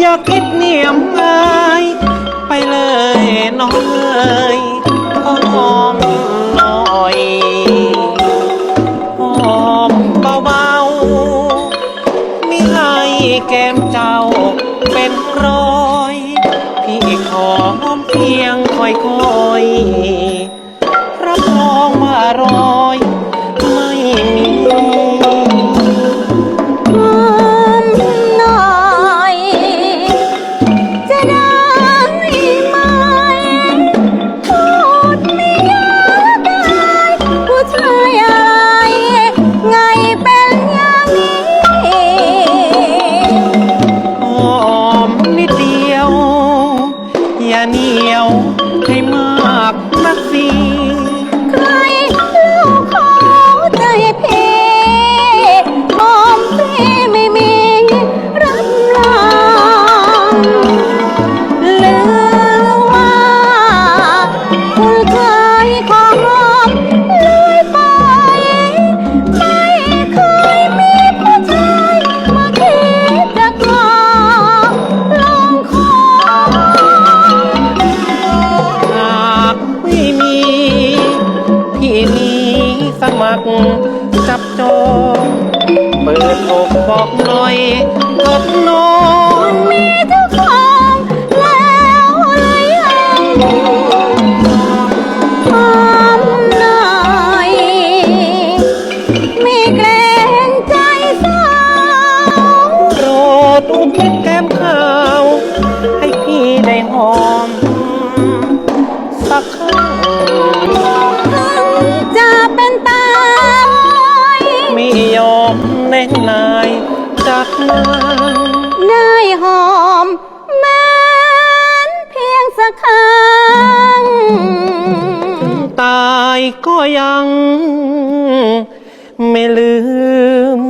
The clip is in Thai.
อย่าคิดเนียมงายไปเลยน้องเอ้อหหน่อยหอมเบาๆไม่ให้แก้มาเป็นรอย พี่ขอมเพียงค่อย ให้มา มัคร จับจองเปิดอกบอกหน่อยเถิดน้องมีเจ้าของแล้วหรือยังหอมหน่อยไม่เกรงใจสาวโปรดอุทิศแก้มขาว ให้พี่ได้หอม สักครั้ง ถึงจะเป็นตา แน่นายจากนั้นได้หอมแม้นเพียงสักครั้ง ตายก็ยัง ไม่ลืม